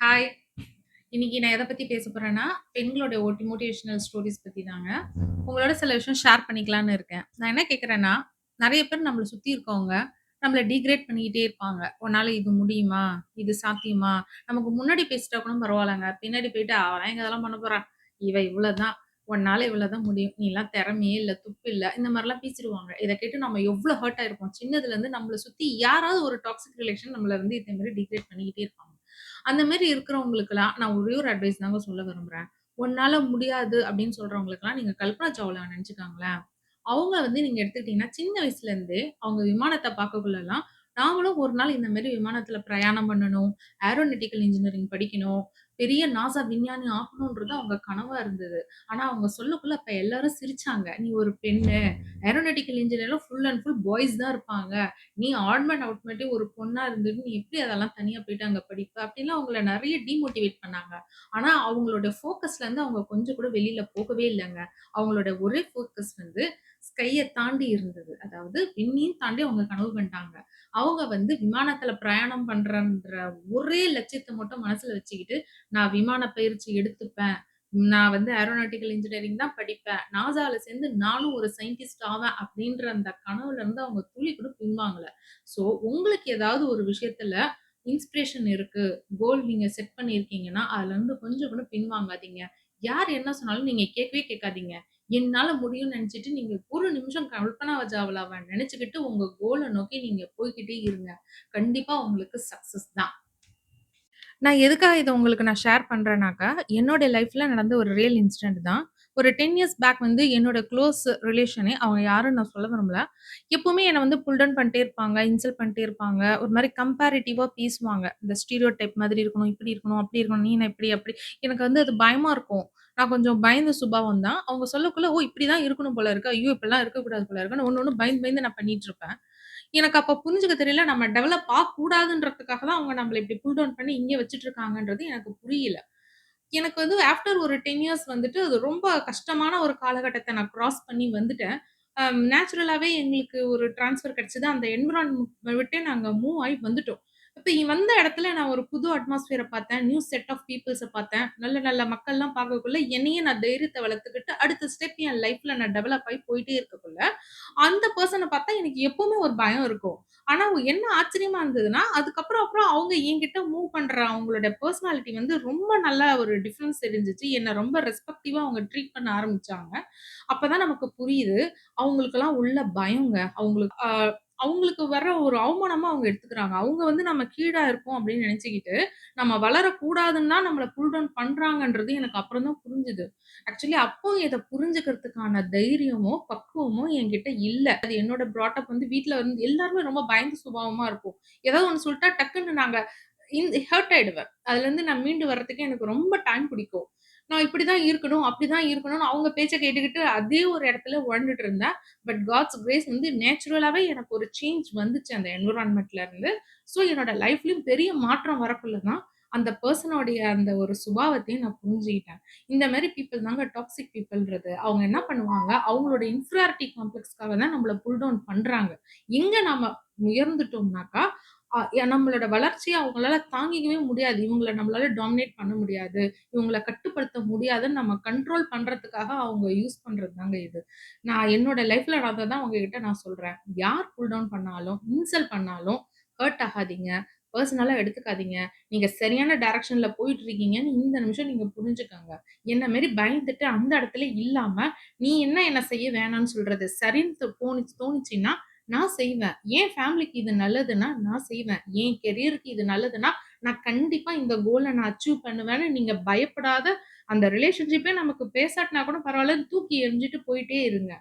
Hi. இன்னைக்கு நான் எத பத்தி பேச போறேன்னா, பெண்களோட ஓட்டி மோட்டிவேஷனல் ஸ்டோரீஸ் பத்தி தாங்க. உங்களோட சில விஷயம் ஷேர் பண்ணிக்கலான்னு இருக்கேன். நான் என்ன கேட்கிறேன்னா, நிறைய பேர் நம்மள சுத்தி இருக்கவங்க, நம்மள டிகிரேட் பண்ணிக்கிட்டே இருப்பாங்க. "உன்னால இது முடியுமா? இது சாத்தியமா?" நமக்கு முன்னாடி பேசிட்டா கூட பரவாயில்லங்க பின்னாடி போயிட்டு, அவன் எங்க இதெல்லாம் பண்ண போறா? இவ இவ்வளவுதான் உன்னால இவ்வளவுதான் முடியும். நீ எல்லாம் திறமையே இல்ல, துப்பு இல்ல." இந்த மாதிரிலாம் பேசிடுவாங்க இதை கேட்டு நம்ம எவ்ளோ ஹர்ட் ஆயிருப்போம். சின்னதுல இருந்து நம்மள சுத்தி யாராவது ஒரு டாக்ஸிக் ரிலேஷன் நம்மள வந்து இதே மாதிரி டிகிரேட் பண்ணிக்கிட்டே இருப்பாங்க. அந்த மாதிரி இருக்கிறவங்களுக்கெல்லாம் நான் ஒரே ஒரு அட்வைஸ் தாங்க சொல்ல விரும்புறேன். "உன்னால முடியாது" அப்படின்னு சொல்றவங்களுக்குலாம் நீங்க கல்பனா சாவ்லா நினைச்சுக்காங்களேன் அவங்க வந்து நீங்க எடுத்துக்கிட்டீங்கன்னா, சின்ன வயசுல இருந்தே அவங்க விமானத்தை பார்க்கக்குள்ளலாம், நாமளும் ஒரு நாள் இந்த மாதிரி விமானத்துல பிரயாணம் பண்ணணும், ஏரோனெட்டிக்கல் இன்ஜினியரிங் படிக்கணும், பெரிய நாசா விஞ்ஞானி ஆகணுன்றது அவங்க கனவா இருந்தது. ஆனா அவங்க சொல்லக்குள்ள அப்ப எல்லாரும் சிரிச்சாங்க. "நீ ஒரு பெண்ணு, ஏரோனட்டிக்கல் இன்ஜினியர்லாம் ஃபுல் அண்ட் ஃபுல் பாய்ஸ் தான் இருப்பாங்க. நீ ஆட்மெண்ட் அவுட்மெண்ட்டே ஒரு பொண்ணா இருந்துட்டு, நீ எப்படி அதெல்லாம் தனியா போயிட்டு அங்க படிப்ப?" அப்படின்லாம் அவங்கள நிறைய டிமோட்டிவேட் பண்ணாங்க. ஆனா அவங்களோட ஃபோக்கஸ்லருந்து அவங்க கொஞ்சம் கூட வெளியில போகவே இல்லைங்க அவங்களோட ஒரே ஃபோக்கஸ் வந்து ஸ்கையை தாண்டி இருந்தது. அதாவது விண்ணையும் தாண்டி அவங்க கனவு கண்டாங்க. அவங்க வந்து விமானத்துல பிரயாணம் பண்றன்ற ஒரே லட்சியத்தை மட்டும் மனசுல வச்சுக்கிட்டு, "நான் விமான பயிற்சி எடுத்துப்பேன். நான் வந்து ஏரோநாட்டிக்கல் இன்ஜினியரிங் தான் படிப்பேன். நாசால சேர்ந்து நானும் ஒரு சயின்டிஸ்ட் ஆவேன்." அப்படின்ற அந்த கனவுல இருந்து அவங்க துளி கூட பின்வாங்கல. ஸோ உங்களுக்கு ஏதாவது ஒரு விஷயத்துல இன்ஸ்பிரேஷன் இருக்கு, கோல் நீங்க செட் பண்ணியிருக்கீங்கன்னா, அதுலருந்து கொஞ்சம் கூட பின்வாங்காதீங்க. யார் என்ன சொன்னாலும் நீங்க கேட்கவே கேட்காதீங்க. என்னால முடியும்னு நினைச்சிட்டு நீங்க ஒரு நிமிஷம் கல்பனா சாவ்லாவ நினைச்சுக்கிட்டு உங்க கோலை நோக்கி நீங்க போய்க்கிட்டே இருங்க. கண்டிப்பா உங்களுக்கு சக்சஸ் தான். நான் எதுக்காக இத உங்களுக்கு நான் ஷேர் பண்றேன்னாக்கா, என்னோட லைஃப்ல நடந்த ஒரு ரியல் இன்சிடென்ட் தான். ஒரு 10 இயர்ஸ் பேக் வந்து என்னோட க்ளோஸ் ரிலேஷனே அவங்க யாருன்னு நான் சொல்ல விரும்பல. எப்பவுமே என்னை வந்து புல் டவுன் பண்ணிட்டே இருப்பாங்க, இன்சல்ட் பண்ணிட்டே இருப்பாங்க. ஒரு மாதிரி கம்பேரிட்டிவாக பேசுவாங்க. இந்த ஸ்டீரியோ டைப் மாதிரி இருக்கணும், இப்படி இருக்கணும், அப்படி இருக்கணும், நீ நான் இப்படி அப்படி. எனக்கு வந்து அது பயமாக இருக்கும். நான் கொஞ்சம் பயந்த சுபாவம் தான். அவங்க சொல்லக்குள்ள, "ஓ! இப்படி தான் இருக்கணும் போல இருக்கு. ஐயோ! இப்படிலாம் இருக்கக்கூடாது போல இருக்குன்னு" ஒன்று ஒன்று பயந்து பயந்து நான் பண்ணிட்டுருப்பேன். எனக்கு அப்போ புரிஞ்சுக்க தெரியல. நம்ம டெவலப் ஆகக்கூடாதுன்றதுக்காக தான் அவங்க நம்மளை இப்படி புல் டவுன் பண்ணி இங்கே வச்சுட்டுருக்காங்கன்றது எனக்கு புரியல. எனக்கு வந்து ஆஃப்டர் ஒரு 10 இயர்ஸ் வந்துட்டு அது ரொம்ப கஷ்டமான ஒரு காலகட்டத்தை நான் கிராஸ் பண்ணி வந்துட்டேன். நேச்சுரலாகவே நேச்சுரலாவே எங்களுக்கு ஒரு ட்ரான்ஸ்ஃபர் கிடைச்சது. அந்த என்விரான்மென்ட் விட்டே நாங்க மூவ் ஆயி வந்துட்டோம். இப்போ வந்த இடத்துல நான் ஒரு புது அட்மாஸ்பியரை பார்த்தேன். நியூ செட் ஆஃப் பீப்புள்ஸை பார்த்தேன். நல்ல நல்ல மக்கள்லாம் பார்க்கக்குள்ள என்னையே நான் தைரியத்தை வளர்த்துக்கிட்டு, அடுத்த ஸ்டெப் என் லைஃப்ல நான் டெவலப் ஆகி போயிட்டே இருக்கக்குள்ள, அந்த பர்சனை பார்த்தா எனக்கு எப்பவுமே ஒரு பயம் இருக்கும். ஆனா என்ன ஆச்சரியமா இருந்ததுன்னா, அதுக்கப்புறம் அப்புறம் அவங்க என்கிட்ட மூவ் பண்ற அவங்களோட பர்சனாலிட்டி வந்து ரொம்ப நல்லா ஒரு டிஃப்ரென்ஸ் தெரிஞ்சுச்சு. என்னை ரொம்ப ரெஸ்பெக்டிவா அவங்க ட்ரீட் பண்ண ஆரம்பிச்சாங்க. அப்பதான் நமக்கு புரியுது, அவங்களுக்கெல்லாம் உள்ள பயங்க. அவங்களுக்கு அவங்களுக்கு வர ஒரு அவமானமா அவங்க எடுத்துக்கிறாங்க. அவங்க வந்து நம்ம கீழா இருக்கோம் அப்படின்னு நினைச்சுக்கிட்டு, நம்ம வளரக்கூடாதுன்னு தான் நம்மள புல் டவுன் பண்றாங்கன்றது எனக்கு அப்புறம் தான் புரிஞ்சுது. ஆக்சுவலி அப்போ இத புரிஞ்சுக்கிறதுக்கான தைரியமோ, பக்குவமோ என்கிட்ட இல்ல. அது என்னோட ப்ராட் அப் வந்து வீட்ல வந்து எல்லாருமே ரொம்ப பயந்த சுபாவமா இருப்போம். ஏதாவது ஒண்ணு சொல்ட்டா டக்குன்னு நாங்க இன் ஹர்ட் ஆயிடுவேன். அதுலேருந்து நான் மீண்டு வர்றதுக்கு எனக்கு ரொம்ப டைம் பிடிக்கும். நான் இப்படிதான் இருக்கணும், அப்படிதான் இருக்கணும்னு அவங்க பேச்ச கேட்டுக்கிட்டு அதே ஒரு இடத்துல உழண்டுட்டு இருந்தேன். பட் காட்ஸ் கிரேஸ் வந்து நேச்சுரலாவே எனக்கு ஒரு சேஞ்ச் வந்துச்சு அந்த என்விரான்மெண்ட்ல இருந்து. ஸோ என்னோட லைஃப்லயும் பெரிய மாற்றம் வரக்குள்ள தான், அந்த பர்சனோடைய அந்த ஒரு சுபாவத்தையும் நான் புரிஞ்சுக்கிட்டேன் இந்த மாதிரி பீப்புள் தாங்க டாக்ஸிக் பீப்புள்ன்றது அவங்க என்ன பண்ணுவாங்க, அவங்களோட இன்ஃபீரியாரிட்டி காம்ப்ளெக்ஸ்க்காக தான் நம்மளை புல் டவுன் பண்றாங்க. எங்க நாம உயர்ந்துட்டோம்னாக்கா, அ நம்மளோட வளர்ச்சிய அவங்களால தாங்கிக்கவே முடியாது. இவங்கள நம்மளால டாமினேட் பண்ண முடியாது. இவங்கள கட்டுப்படுத்த முடியாதுன்னு நம்ம கண்ட்ரோல் பண்றதுக்காக அவங்க யூஸ் பண்றது தாங்க இது. நான் என்னோட லைஃப்ல நடந்ததான் உங்ககிட்ட நான் சொல்றேன். யார் புல் டவுன் பண்ணாலும், இன்சல்ட் பண்ணாலும் ஹர்ட் ஆகாதீங்க. பெர்சனலா எடுத்துக்காதீங்க. நீங்க சரியான டைரக்ஷன்ல போயிட்டு இருக்கீங்கன்னு இந்த நிமிஷம் நீங்க புரிஞ்சுக்கங்க. என்ன மாரி பயந்துட்டு அந்த இடத்துல இல்லாம, நீ என்ன என்ன செய்ய வேணாம்னு சொல்றது? சரின்னு தோணுச்சு தோணுச்சுன்னா, நான் செய்வேன். என் ஃபேமிலிக்கு இது நல்லதுன்னா, நான் செய்வேன். என் கெரியருக்கு இது நல்லதுன்னா, நான் கண்டிப்பா இந்த கோலை நான் அச்சீவ் பண்ணுவேன்னு நீங்க பயப்படாத அந்த ரிலேஷன்ஷிப்பே நமக்கு பேசாட்டினா கூட பரவாயில்ல தூக்கி எரிஞ்சிட்டு போயிட்டே இருங்க.